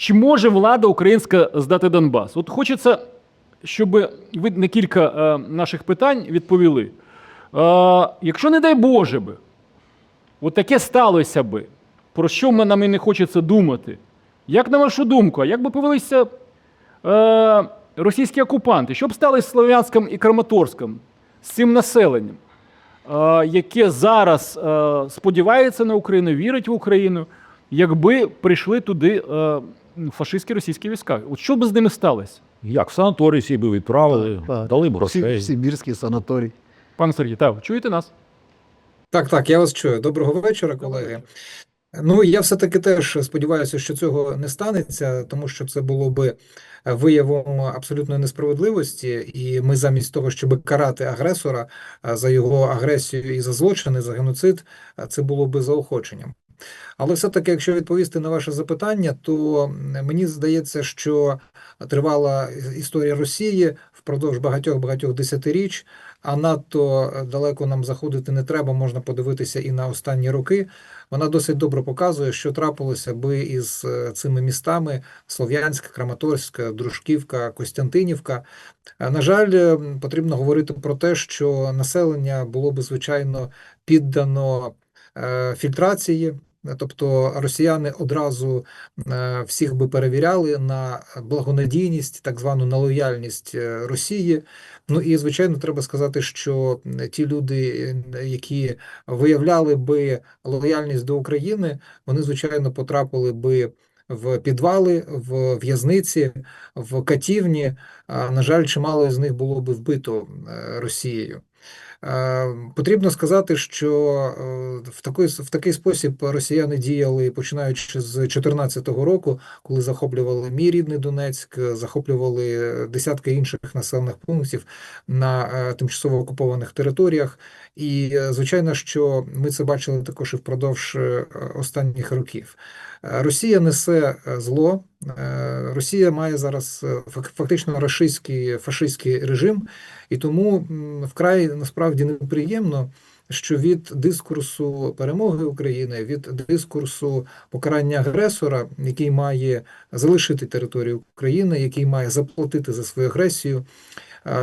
Чи може влада українська здати Донбас? От хочеться, щоб ви на кілька е, наших питань відповіли. Е, якщо, не дай Боже би, от таке сталося би, про що нам і не хочеться думати? Як на вашу думку, а як би повелися е, російські окупанти? Що б сталося з Слов'янськом і Краматорськом, з цим населенням, е, яке зараз е, сподівається на Україну, вірить в Україну, якби прийшли туди е, фашистські російські війська? От що б з ними сталося? Як в санаторій всі би відправили, Так, дали б Сі- грошей. Сибірський санаторій. Пане Сергій, так, чуєте нас? Так, так, я вас чую. Доброго вечора, колеги. Ну, я все-таки теж сподіваюся, що цього не станеться, тому що це було би виявом абсолютної несправедливості, і ми замість того, щоб карати агресора за його агресію і за злочини, за геноцид, це було би заохоченням. Але все-таки, якщо відповісти на ваше запитання, то мені здається, що тривала історія Росії впродовж багатьох-багатьох десятиріч, а надто далеко нам заходити не треба, можна подивитися і на останні роки. Вона досить добре показує, що трапилося би із е, цими містами Слов'янськ, Краматорськ, Дружківка, Костянтинівка. Е, На жаль, е, потрібно говорити про те, що населення було би звичайно піддано фільтрації. Тобто росіяни одразу е, всіх би перевіряли на благонадійність, так звану на лояльність е, Росії. Ну і звичайно, треба сказати, що ті люди, е, які виявляли би лояльність до України, вони звичайно потрапили би в підвали, в в'язниці, в катівні. На жаль, чимало з них було би вбито е, Росією. Е, Потрібно сказати, що е, в такий, в такий спосіб росіяни діяли починаючи з 2014 року, коли захоплювали мій рідний Донецьк, захоплювали десятки інших населених пунктів на тимчасово окупованих територіях. І звичайно, що ми це бачили також і впродовж останніх років. Росія несе зло. Е, Росія має зараз е, фактично рашистський фашистський режим, і тому вкрай насправді неприємно, що від дискурсу перемоги України, від дискурсу покарання агресора, який має залишити територію України, який має заплатити за свою агресію.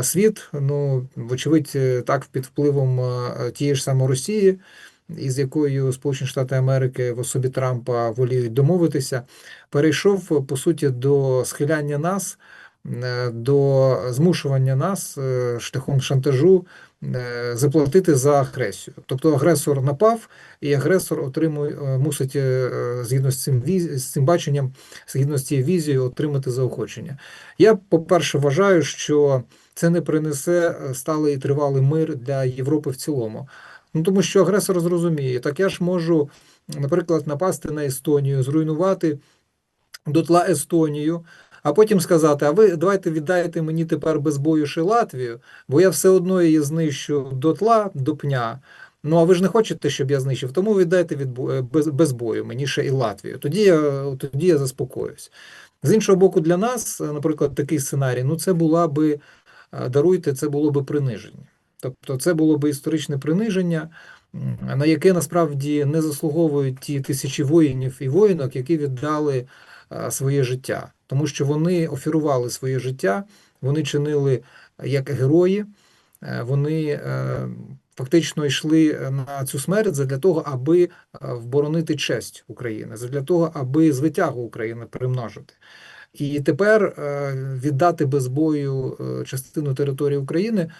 Світ, ну вочевидь, е, так під впливом е, тієї ж самої Росії, із якою Сполучені Штати Америки в особі Трампа воліють домовитися, перейшов по суті до схиляння нас, е, до змушування нас е, шляхом шантажу е, заплатити за агресію. Тобто агресор напав, і агресор отримує мусить згідно з цим з цим баченням, згідно з цією візією, отримати заохочення. Я, по-перше, вважаю, що це не принесе сталий і тривалий мир для Європи в цілому. Ну тому що агресор зрозуміє, так я ж можу, наприклад, напасти на Естонію, зруйнувати дотла Естонію, а потім сказати: а ви давайте віддайте мені тепер без бою ще Латвію, бо я все одно її знищу дотла до пня. Ну, а ви ж не хочете, щоб я знищив, тому віддайте від е, без, без бою мені ще і Латвію. Тоді я, тоді я заспокоюсь. З іншого боку, для нас, наприклад, такий сценарій, ну це була би, е, даруйте, це було би приниження. Тобто це було би історичне приниження, на яке насправді не заслуговують ті тисячі воїнів і воїнок, які віддали е, своє життя, тому що вони оферували своє життя, вони чинили як герої, е, вони е, фактично йшли на цю смерть для того, аби е, вборонити честь України, для того, аби звитягу України примножити. І тепер е, віддати без бою е, частину території України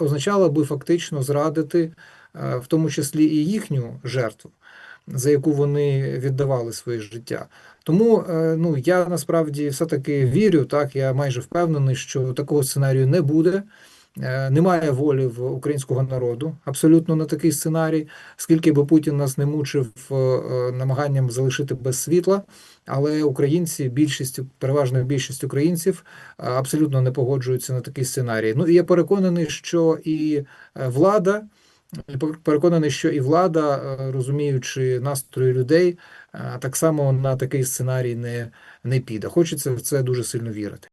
означало би фактично зрадити, е, в тому числі і їхню жертву, за яку вони віддавали своє життя. Тому ну я насправді все-таки вірю, так я майже впевнений, що такого сценарію не буде. Е, Немає волі в українського народу абсолютно на такий сценарій, скільки би Путін нас не мучив е, е, намаганням залишити без світла. Але українці, більшість, переважна більшість українців абсолютно не погоджуються на такий сценарій. Ну і я переконаний, що і влада, переконаний, що і влада, розуміючи настрої людей, так само на такий сценарій не, не піде. Хочеться в це дуже сильно вірити.